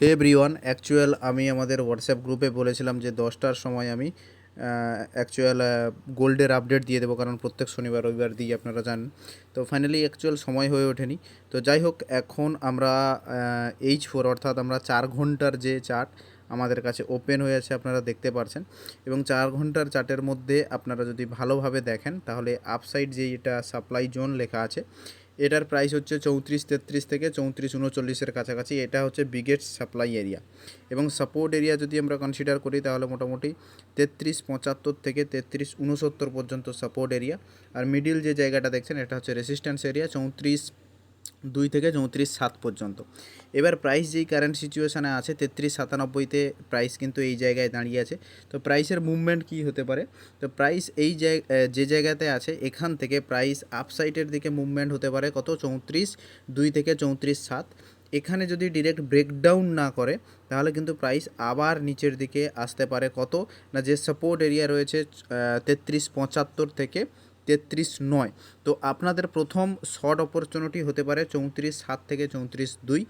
হে everyone actual আমি আমাদের WhatsApp গ্রুপে বলেছিলাম যে দশটার সময় আমি অ্যাকচুয়াল গোল্ডের আপডেট দিয়ে দেবো, কারণ প্রত্যেক শনিবার, রবিবার দিই, আপনারা জানেন। তো ফাইনালি অ্যাকচুয়াল সময় হয়ে ওঠেনি। তো যাই হোক, এখন আমরা এইচ ফোর অর্থাৎ আমরা চার ঘণ্টার যে চার্ট আমাদের কাছে ওপেন হয়ে আছে, আপনারা দেখতে পারছেন। এবং চার ঘণ্টার চার্টের মধ্যে আপনারা যদি ভালোভাবে দেখেন, তাহলে আপসাইড যে এটা সাপ্লাই জোন লেখা আছে এটার প্রাইস হচ্ছে চৌত্রিশ তেত্রিশ থেকে চৌত্রিশ উনচল্লিশের কাছাকাছি। এটা হচ্ছে বিগেস্ট সাপ্লাই এরিয়া এবং সাপোর্ট এরিয়া যদি আমরা কনসিডার করি, তাহলে মোটামুটি তেত্রিশ পঁচাত্তর থেকে তেত্রিশ উনসত্তর পর্যন্ত সাপোর্ট এরিয়া আর মিডিল যে জায়গাটা দেখছেন, এটা হচ্ছে রেসিস্ট্যান্স এরিয়া চৌত্রিশ দুই থেকে চৌত্রিশ সাত পর্যন্ত। এবার প্রাইস যেই কারেন্ট সিচুয়েশানে আছে, তেত্রিশ সাতানব্বইতে প্রাইস কিন্তু এই জায়গায় দাঁড়িয়ে আছে। তো প্রাইসের মুভমেন্ট কী হতে পারে? তো প্রাইস এই যে জায়গাতে আছে, এখান থেকে প্রাইস আপসাইডের দিকে মুভমেন্ট হতে পারে কত? চৌত্রিশ, দুই থেকে চৌত্রিশ সাত। এখানে যদি ডিরেক্ট ব্রেকডাউন না করে, তাহলে কিন্তু প্রাইস আবার নিচের দিকে আসতে পারে কত? না যে সাপোর্ট এরিয়া রয়েছে তেত্রিশ পঁচাত্তর থেকে তেত্রিশ নয়। তো আপনাদের প্রথম শর্ট অপরচুনিটি হতে পারে চৌত্রিশ সাত থেকে চৌত্রিশ দুই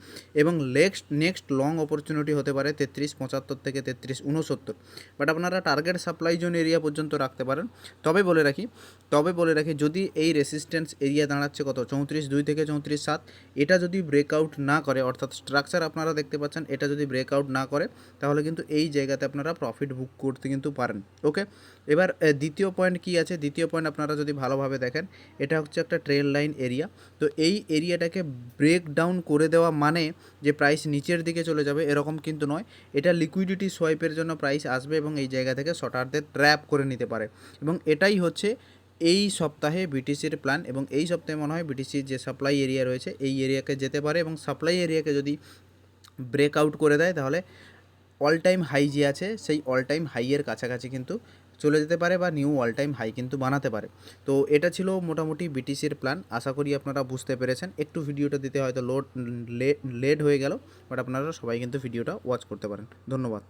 এবং নেক্সট নেক্সট লং অপরচুনিটি হতে পারে তেত্রিশ পঁচাত্তর থেকে তেত্রিশ উনসত্তর বাট আপনারা টার্গেট সাপ্লাই জোন এরিয়া পর্যন্ত রাখতে পারেন। তবে বলে রাখি, তবে বলে রাখি, যদি এই রেসিস্ট্যান্স এরিয়া দাঁড়াচ্ছে কত? চৌত্রিশ দুই থেকে চৌত্রিশ সাত। এটা যদি ব্রেকআউট না করে, অর্থাৎ স্ট্রাকচার আপনারা দেখতে পাচ্ছেন, এটা যদি ব্রেকআউট না করে, তাহলে কিন্তু এই জায়গাতে আপনারা প্রফিট বুক করতে কিন্তু পারেন। ওকে এবার দ্বিতীয় পয়েন্ট কি আছে? দ্বিতীয় পয়েন্ট আপনারা যদি ভালোভাবে দেখেন এটা হচ্ছে একটা ট্রেল লাইন এরিয়া। তো এই এরিয়াটাকে ব্রেক ডাউন করে দেওয়া মানে যে প্রাইস নিচের দিকে চলে যাবে এরকম কিন্তু নয়। এটা লিকুইডিটি সোয়াইপের জন্য প্রাইস আসবে এবং এই জায়গা থেকে শটারদের ট্র্যাপ করে নিতে পারে। এবং এটাই হচ্ছে এই সপ্তাহে বিটিসির প্ল্যান এবং এই সপ্তাহে মনে হয় বিটিসির যে সাপ্লাই এরিয়া রয়েছে এই এরিয়াকে যেতে পারে এবং সাপ্লাই এরিয়াকে যদি ব্রেকআউট করে দেয় তাহলে অল টাইম হাই যে আছে সেই অল টাইম হাইয়ের কাছাকাছি কিন্তু চলে যেতে পারে বা নিউ অল টাইম হাই কিন্তু বানাতে পারে। তো এটা ছিল মোটামুটি বিটিসির প্ল্যান আশা করি আপনারা বুঝতে পেরেছেন। একটু ভিডিওটা দিতে হয়তো লোড লেট হয়ে গেল বাট আপনারা সবাই কিন্তু ভিডিওটা ওয়াচ করতে পারেন। ধন্যবাদ।